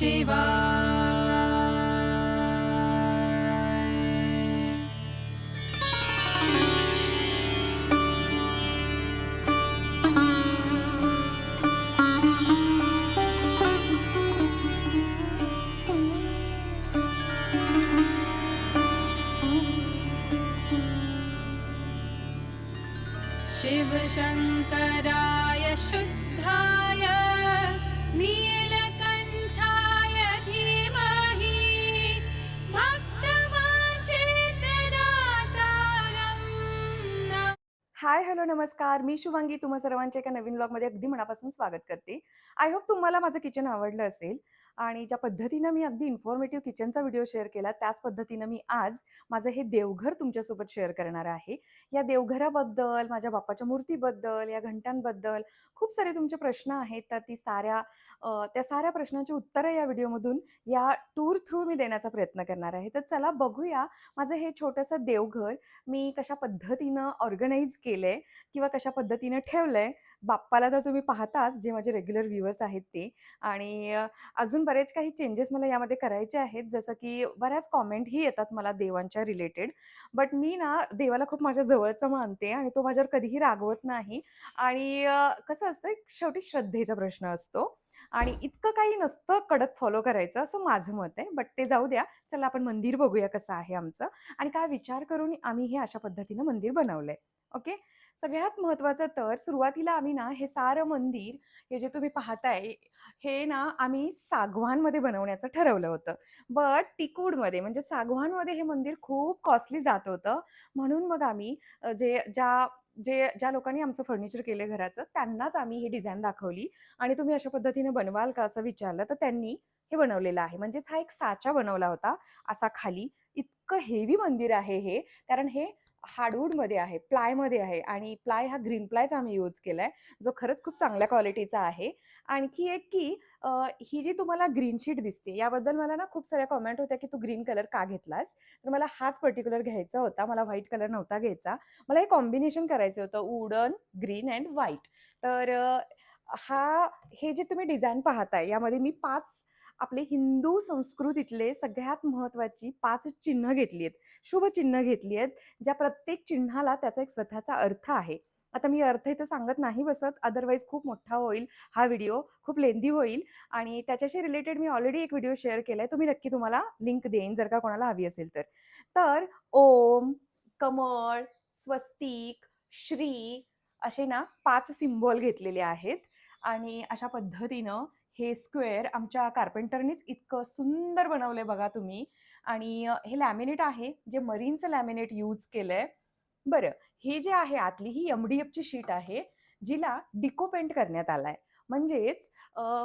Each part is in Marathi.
Shiva. हाय हॅलो नमस्कार. मी शुभांगी. तुम्हा सर्वांच्या एका नवीन ब्लॉगमध्ये अगदी मनापासून स्वागत करते. आय होप तुम्हाला माझं किचन आवडलं असेल. आणि ज्या पद्धतीनं मी अगदी इन्फॉर्मेटिव्ह किचनचा व्हिडिओ शेअर केला त्याच पद्धतीनं मी आज माझं हे देवघर तुमच्यासोबत शेअर करणार आहे. या देवघराबद्दल माझ्या बाप्पाच्या मूर्तीबद्दल या घंटांबद्दल खूप सारे तुमचे प्रश्न आहेत. तर ती साऱ्या त्या साऱ्या प्रश्नांची उत्तरं या व्हिडिओमधून या टूर थ्रू मी देण्याचा प्रयत्न करणार आहे. तर चला बघूया माझं हे छोटंसं देवघर मी कशा पद्धतीनं ऑर्गनाईज केलं आहे किंवा कशा पद्धतीनं ठेवलं आहे बाप्पाला तर तुम्ही पाहताच जे माझे रेग्युलर व्ह्युअर्स आहेत ते. आणि अजून बरेच काही चेंजेस मला यामध्ये करायचे आहेत. जसं की बऱ्याच कॉमेंटही येतात मला देवांच्या रिलेटेड बट मी ना देवाला खूप माझ्या जवळचं मानते आणि तो माझ्यावर कधीही रागवत नाही. आणि कसं असतं एक शेवटी श्रद्धेचा प्रश्न असतो. आणि इतकं काही नसतं कडक फॉलो करायचं असं माझं मत आहे. बट ते जाऊ द्या. चला आपण मंदिर बघूया कसं आहे आमचं. आणि काय विचार करून आम्ही हे अशा पद्धतीनं मंदिर बनवलंय. ओके? सगळ्यात महत्त्वाचं तर सुरुवातीला आम्ही ना हे सारं मंदिर हे जे तुम्ही पाहताय हे ना आम्ही सागवानमध्ये बनवण्याचं ठरवलं होतं. बट टिकूडमध्ये म्हणजे सागवानमध्ये हे मंदिर खूप कॉस्टली जात होतं. म्हणून मग आम्ही जे ज्या जे ज्या लोकांनी आमचं फर्निचर केलं घराचं त्यांनाच आम्ही ही डिझाईन दाखवली. आणि तुम्ही अशा पद्धतीने बनवाल का असं विचारलं तर त्यांनी हे बनवलेलं आहे. म्हणजेच हा एक साचा बनवला होता असा खाली. इतकं हेवी मंदिर आहे हे कारण हे हार्डवूडमध्ये आहे प्लायमध्ये आहे आणि प्लाय हा ग्रीन प्लायचा आम्ही यूज केला आहे जो खरंच खूप चांगल्या क्वालिटीचा आहे. आणखी एक की ही जी तुम्हाला ग्रीन शीट दिसते याबद्दल मला ना खूप साऱ्या कॉमेंट होत्या की तू ग्रीन कलर का घेतलास? तर मला हाच पर्टिक्युलर घ्यायचा होता मला व्हाईट कलर नव्हता घ्यायचा. मला हे कॉम्बिनेशन करायचं होतं वुडन ग्रीन अँड व्हाईट. तर हा हे जे तुम्ही डिझाईन पाहताय यामध्ये मी पाच आपले हिंदू संस्कृतीतले सगळ्यात महत्त्वाची पाच चिन्ह घेतली आहेत शुभ चिन्ह घेतली आहेत ज्या प्रत्येक चिन्हाला त्याचा एक स्वतःचा अर्थ आहे. आता मी अर्थ इथं सांगत नाही बसत अदरवाईज खूप मोठा होईल हा व्हिडिओ खूप लेंदी होईल. आणि त्याच्याशी रिलेटेड मी ऑलरेडी एक व्हिडिओ शेअर केलाय तुम्ही नक्की तुम्हाला लिंक देईन जर का कोणाला हवी असेल तर. तर ओम कमळ स्वस्तिक श्री असे ना पाच सिम्बॉल घेतलेले आहेत. आणि अशा पद्धतीनं हे स्क्वेअर आमच्या कार्पेंटरनीच इतकं सुंदर बनवलंय बघा तुम्ही. आणि हे लॅमिनेट आहे जे मरीनचं लॅमिनेट यूज केलं आहे बरं हे जे आहे आतली ही एम डी एफची शीट आहे जिला डिको पेंट करण्यात आलाय. म्हणजेच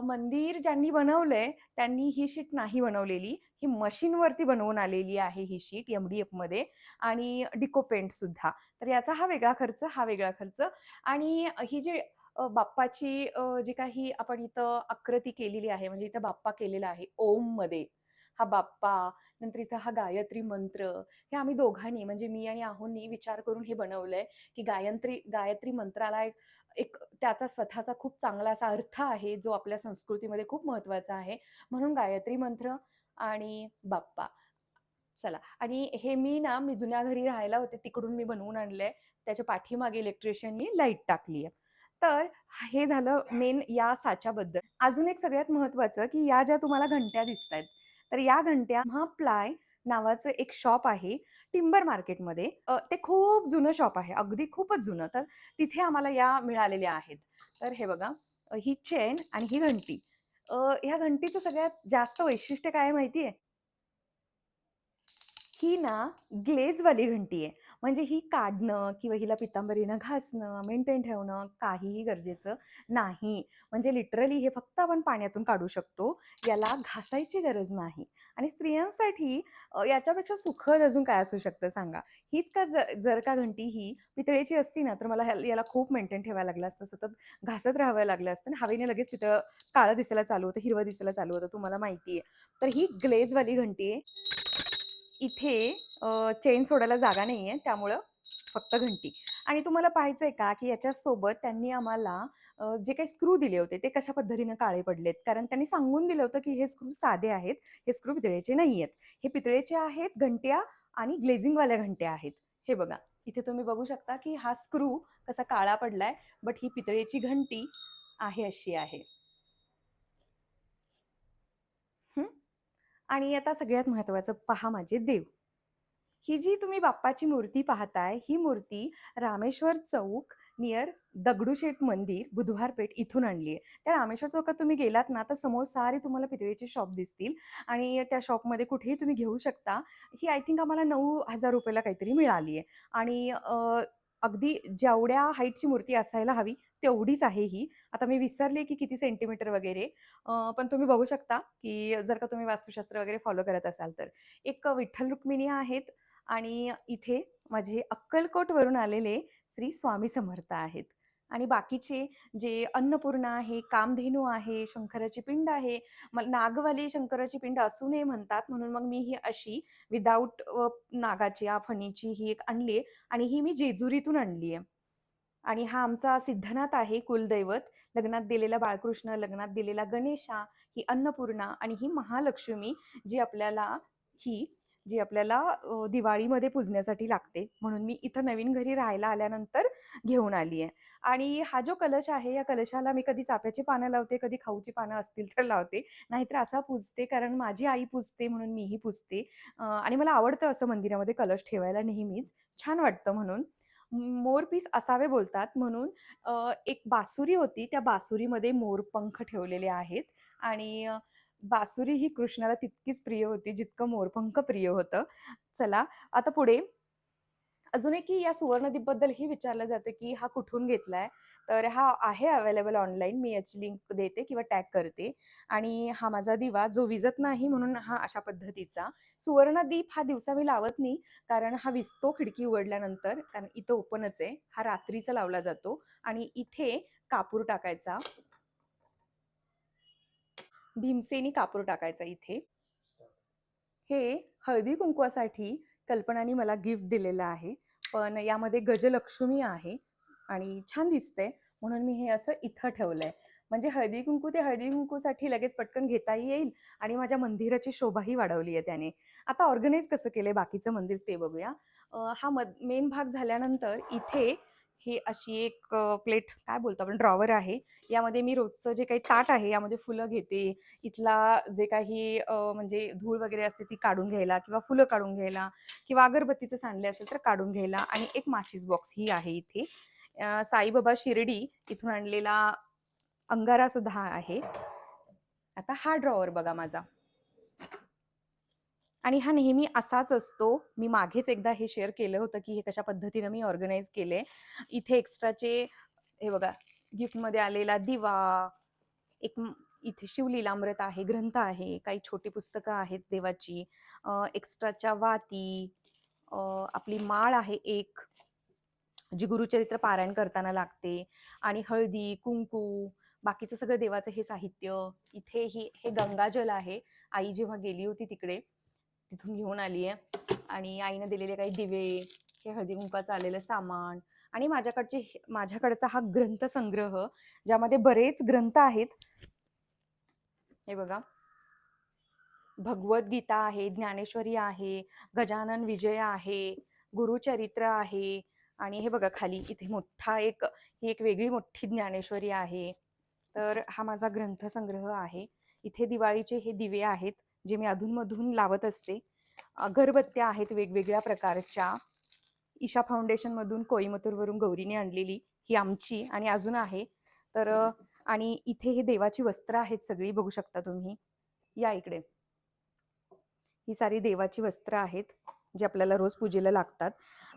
मंदिर ज्यांनी बनवलंय त्यांनी ही शीट नाही बनवलेली. ही मशीनवरती बनवून आलेली आहे ही शीट एम डी एफमध्ये आणि डिको पेंटसुद्धा तर याचा हा वेगळा खर्च हा वेगळा खर्च. आणि ही जी बाप्पाची जी काही आपण इथं आकृती केलेली आहे म्हणजे इथं बाप्पा केलेला आहे ओममध्ये हा बाप्पा नंतर इथं हा गायत्री मंत्र हे आम्ही दोघांनी म्हणजे मी आणि आहोंनी विचार करून हे बनवलंय की गायत्री गायत्री मंत्राला एक एक त्याचा स्वतःचा खूप चांगला असा अर्थ आहे जो आपल्या संस्कृतीमध्ये खूप महत्त्वाचा आहे. म्हणून गायत्री मंत्र आणि बाप्पा. चला आणि हे मी ना मी जुन्या घरी राहायला होते तिकडून मी बनवून आणलंय. त्याच्या पाठीमागे इलेक्ट्रिशियननी लाइट टाकली आहे तर हे झालं मेन या साच्याबद्दल. अजून एक सगळ्यात महत्वाचं की या ज्या तुम्हाला घंट्या दिसत आहेत तर या घंट्या महाप्लाय नावाचं एक शॉप आहे टिंबर मार्केटमध्ये. ते खूप जुनं शॉप आहे अगदी खूपच जुनं. तर तिथे आम्हाला या मिळालेल्या आहेत. तर हे बघा ही चेन आणि ही घंटी. ह्या घंटीचं सगळ्यात जास्त वैशिष्ट्य काय माहिती आहे ही ना ग्लेजवाली घंटी आहे. म्हणजे ही काढणं किंवा हिला पितांबरीनं घासणं मेंटेन ठेवणं काहीही गरजेचं नाही. म्हणजे लिटरली हे फक्त आपण पाण्यातून काढू शकतो. याला घासायची गरज नाही. आणि स्त्रियांसाठी याच्यापेक्षा सुखद अजून काय असू शकतं सांगा? हीच का ज जर का घंटी ही पितळेची असती ना तर मला याला खूप मेंटेन ठेवायला लागलं असतं. सतत घासत राहावं लागलं असतं. आणि हवेने लगेच पितळ काळं दिसायला चालू होतं हिरवं दिसायला चालू होतं तुम्हाला माहिती आहे. तर ही ग्लेजवाली घंटी आहे. इथे चेन सोडायला जागा नाहीये त्यामुळं फक्त घंटी आणि तुम्हाला पाहायचंय का, की याच्यासोबत त्यांनी आम्हाला जे काही स्क्रू दिले होते, ते कशा पद्धतीने काळे पडलेत. कारण त्यांनी सांगून दिलं होतं, की हे स्क्रू साधे आहेत, हे स्क्रू पितळेचे नाही आहेत हे पितळेचे आहेत घंट्या आणि ग्लेझिंगवाल्या घंट्या आहेत. हे बघा, इथे तुम्ही बघू शकता, की हा स्क्रू कसा काळा पडलाय, बट ही पितळेची घंटी आहे अशी आहे. आणि आता सगळ्यात महत्त्वाचं पहा माझे देव. ही जी तुम्ही बाप्पाची मूर्ती पाहताय, ही मूर्ती रामेश्वर चौक नियर दगडूशेठ मंदिर, बुधवार पेठ इथून आणली आहे. त्या रामेश्वर चौकात तुम्ही गेलात ना, तर समोर सारे तुम्हाला पितळेचे शॉप दिसतील आणि त्या शॉपमध्ये कुठेही तुम्ही घेऊ शकता. ही आय थिंक आम्हाला नऊ हजार रुपयाला काहीतरी मिळाली आहे आणि अगदी जेवढ्या हाईटची मूर्ती असायला हवी, तेवढीच आहे ही. आता मी विसरले, की किती सेंटीमीटर वगैरे पण तुम्ही बघू शकता, की जर का तुम्ही वास्तुशास्त्र वगैरे फॉलो करत असाल तर. एक विठ्ठल रुक्मिणी आहेत आणि इथे माझे अक्कलकोटवरून आलेले श्री स्वामी समर्थ आहेत आणि बाकीचे जे अन्नपूर्णा आहे, कामधेनू आहे, शंकराची पिंड आहे. मग नागवाली शंकराची पिंड असू नये म्हणतात, म्हणून मग मी ही अशी विदाऊट नागाची नागाच्या फणीची ही एक आणली आहे आणि ही मी जेजुरीतून आणली आहे. आणि हा आमचा सिद्धनाथ आहे कुलदैवत. लग्नात दिलेला बाळकृष्ण, लग्नात दिलेला गणेशा, ही अन्नपूर्णा आणि ही महालक्ष्मी जी आपल्याला ही जी आपल्याला दिवाळीमध्ये पूजण्यासाठी लागते. म्हणून मी इथं नवीन घरी राहायला आल्यानंतर घेऊन आली आहे. आणि हा जो कलश आहे, या कलशाला मी कधी चाप्याची पानं लावते, कधी खाऊची पानं असतील तर लावते. नाहीतर असा पूजते कारण माझी आई पूजते म्हणून मीही पूजते. आणि मला आवडतं असं मंदिरामध्ये कलश ठेवायला नेहमीच. छान वाटतं म्हणून. मोरपीस असावे बोलतात म्हणून एक बासुरी होती. त्या बासुरीमध्ये मोरपंख ठेवलेले आहेत आणि बासुरी ही कृष्णाला तितकीच प्रिय होती, जितकं मोरपंख प्रिय होतं. चला, आता पुढे अजून एक की या सुवर्णदीपबद्दल हे विचारलं जातं, की हा कुठून घेतलाय? तर हा आहे अवेलेबल ऑनलाईन. मी याची लिंक देते किंवा टॅग करते. आणि हा माझा दिवा जो विझत नाही म्हणून हा अशा पद्धतीचा. सुवर्णदीप हा दिवसा मी लावत नाही, कारण हा विजतो खिडकी उघडल्यानंतर, कारण इथं ओपनच आहे. हा रात्रीचा लावला जातो आणि इथे कापूर टाकायचा. भीमसेनी कापूर टाकायचा इथे. हे हळदी-कुंकवासाठी कल्पनाने मला गिफ्ट दिलेलं आहे. पण यामध्ये गजलक्ष्मी आहे आणि छान दिसते म्हणून मी हे असं इथं ठेवलंय. म्हणजे हळदी-कुंकू ते हळदी-कुंकूसाठी लगेच पटकन घेताही येईल आणि माझ्या मंदिराची शोभाही वाढवली आहे त्याने. आता ऑर्गनाईज कसं केलंय बाकीचं मंदिर ते बघूया. हा मद मेन भाग झाल्यानंतर इथे ही अशी एक प्लेट काय बोलतो आपण ड्रॉवर आहे. यामध्ये मी रोजचं जे काही ताट आहे, यामध्ये फुलं घेते. इथला जे काही म्हणजे धूळ वगैरे असते ती काढून घ्यायला किंवा फुलं काढून घ्यायला किंवा अगरबत्तीचं सांडले असेल तर काढून घ्यायला आणि एक माचीस बॉक्स ही आहे इथे. साईबाबा शिर्डी इथून आणलेला अंगारा सुद्धा आहे. आता हा ड्रॉवर बघा माझा. आणि हा नेहमी असाच असतो. मी मागेच एकदा हे शेअर केलं होतं, की हे कशा पद्धतीनं मी ऑर्गनाईज केले इथे एक्स्ट्राचे हे बघा गिफ्टमध्ये आलेला दिवा, एक इथे शिवलीलामृत आहे, ग्रंथ आहे, काही छोटी पुस्तकं आहेत देवाची, एक्स्ट्राच्या वाती, आपली माळ आहे एक, जी गुरुचरित्र पारायण करताना लागते आणि हळदी, कुंकू, बाकीचं सगळं देवाचं हे साहित्य. इथे ही हे गंगाजल आहे. आई जेव्हा गेली होती तिकडे, तिथून घेऊन आली आहे आणि आईनं दिलेले काही दिवे, हे हळदी कुंकाचं आलेलं सामान आणि माझ्याकडचे हे माझ्याकडचा हा ग्रंथसंग्रह, ज्यामध्ये बरेच ग्रंथ आहेत. हे बघा. भगवद्गीता आहे, ज्ञानेश्वरी आहे, गजानन विजय आहे, गुरुचरित्र आहे आणि हे बघा खाली इथे मोठा एक ही एक वेगळी मोठी ज्ञानेश्वरी आहे. तर हा माझा ग्रंथसंग्रह आहे. इथे दिवाळीचे हे दिवे आहेत, जे मी अधूनमधून लावत असते. अगरबत्त्या आहेत वेगवेगळ्या प्रकारच्या. ईशा फाउंडेशनमधून कोईमतूरवरून गौरीने आणलेली ही आमची आणि अजून आहे. तर आणि इथे हे देवाची वस्त्र आहेत सगळी बघू शकता तुम्ही. या इकडे. ही सारी देवाची वस्त्र आहेत, जे आपल्याला रोज पूजेला लागतात.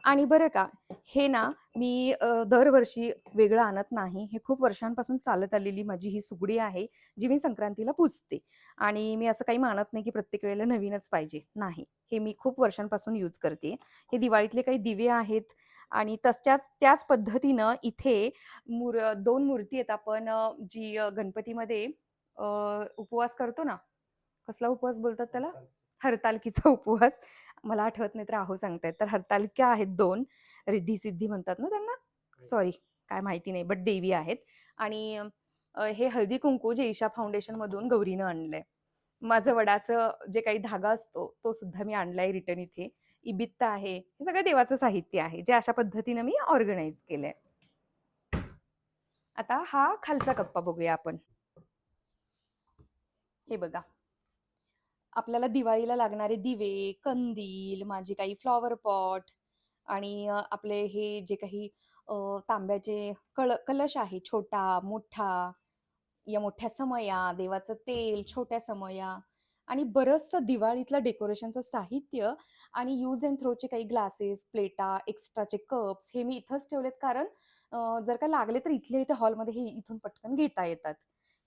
आणि बरं का, हे ना मी दरवर्षी वेगळं आणत नाही. हे खूप वर्षांपासून चालत आलेली माझी ही सुगडी आहे, जी मी संक्रांतीला पूजते. आणि मी असं काही मानत नाही, की प्रत्येक वेळेला नवीनच पाहिजे. नाही. हे मी खूप वर्षांपासून यूज करते. हे दिवाळीतले काही दिवे आहेत आणि तसच्याच त्याच पद्धतीनं इथे मूर दोन मूर्ती आहेत. आपण जी गणपतीमध्ये उपवास करतो ना, कसला उपवास बोलतात त्याला? हरतालिकेचा उपवास. मला आठवत नाही तर आहो सांगतायत. तर हरतालिका आहेत दोन. रिद्धी सिद्धी म्हणतात ना त्यांना? सॉरी काय माहिती नाही बट देवी आहेत. आणि हे हळदी कुंकू जे ईशा फाउंडेशनमधून गौरीनं आणलंय. माझं वडाचं जे काही धागा असतो तो सुद्धा मी आणलाय रिटर्न इथे. इबित्ता आहे. हे सगळं देवाचं साहित्य आहे जे अशा पद्धतीनं मी ऑर्गनाईज केलंय. आता हा खालचा कप्पा बघूया आपण. हे बघा. आपल्याला दिवाळीला लागणारे दिवे कंदील माझे काही फ्लॉवर पॉट आणि आपले हे जे काही तांब्याचे कळ कलश आहे छोटा मोठा या मोठ्या समया देवाचं तेल छोट्या समया आणि बरंचसं दिवाळीतलं डेकोरेशनचं साहित्य आणि यूज अँड थ्रोचे काही ग्लासेस प्लेटा एक्स्ट्राचे कप्स हे मी इथंच ठेवलेत. कारण जर का लागले तर इथल्या इथे हॉलमध्ये हे इथून पटकन घेता येतात.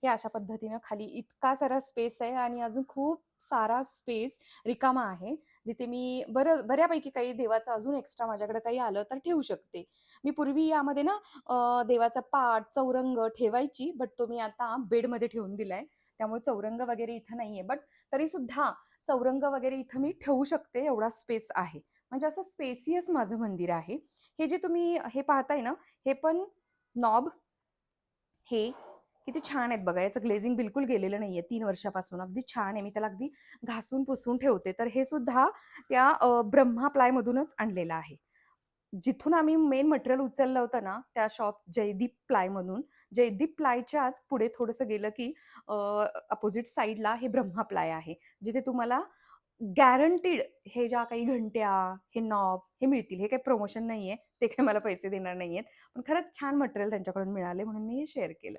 हे अशा पद्धतीनं खाली इतका सारा स्पेस आहे आणि अजून खूप सारा स्पेस रिकामा आहे जिथे मी बरं बऱ्यापैकी काही देवाचं अजून एक्स्ट्रा माझ्याकडे काही आलं तर ठेवू शकते. मी पूर्वी यामध्ये ना देवाचा पाट चौरंग ठेवायची बट तो मी आता बेडमध्ये ठेवून दिलाय. त्यामुळे चौरंग वगैरे इथं नाहीये बट तरी सुद्धा चौरंग वगैरे इथं मी ठेवू शकते एवढा स्पेस आहे. म्हणजे असं स्पेसियस माझं मंदिर आहे. हे जे तुम्ही हे पाहताय ना हे पण नॉब हे किती छान आहेत बघा याचं ग्लेझिंग बिलकुल गेलेलं नाहीये तीन वर्षापासून. अगदी छान आहे. मी त्याला अगदी घासून पुसून ठेवते. तर हे सुद्धा त्या ब्रह्मा प्लायमधूनच आणलेलं आहे. जिथून आम्ही मेन मटेरियल उचललं होतं ना त्या शॉप जयदीप प्लायमधून जयदीप प्लायच्याच पुढे थोडंसं गेलं की अपोजिट साईडला हे ब्रह्मा प्लाय आहे. जिथे तुम्हाला गॅरंटीड हे ज्या काही घंट्या हे नॉब हे मिळतील. हे काही प्रमोशन नाही आहे ते काही मला पैसे देणार नाही आहेत पण खरंच छान मटेरियल त्यांच्याकडून मिळाले म्हणून मी हे शेअर केलं.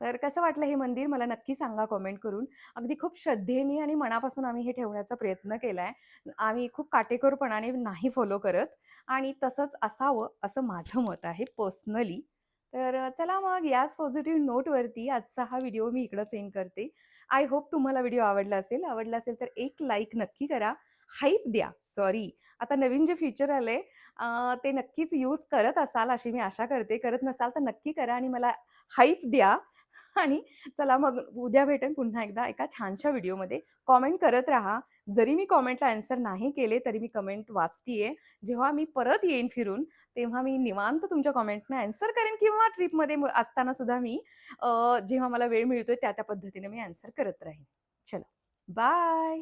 तर कसं वाटलं हे मंदिर? मला नक्की सांगा कमेंट करून. अगदी खूप श्रद्धेने आणि मनापासून आम्ही हे ठेवण्याचा प्रयत्न केला आहे आम्ही खूप काटेकोरपणाने नाही फॉलो करत आणि तसंच असावं असं माझं मत आहे पर्सनली तर चला मग याच पॉझिटिव्ह नोटवरती आजचा हा व्हिडिओ मी इकडं सेंड करते. आय होप तुम्हाला व्हिडिओ आवडला असेल. आवडला असेल तर एक लाईक नक्की करा. हाईप द्या. सॉरी आता नवीन जे फीचर आले ते नक्कीच यूज करत असाल अशी मी आशा करते. करत नसाल तर नक्की करा आणि मला हाईप द्या. आणि चला मग उद्या भेटेन पुन्हा एकदा एका छानशा व्हिडिओमध्ये. कॉमेंट करत राहा. जरी मी कॉमेंटला आन्सर नाही केले तरी मी कमेंट वाचतीये. जेव्हा मी परत येईन फिरून तेव्हा मी निवांत तुमच्या कमेंटने आन्सर करेन किंवा ट्रिपमध्ये असताना सुद्धा मी जेव्हा मला वेळ मिळतोय त्या त्या पद्धतीने मी आन्सर करत राहीन. चला. बाय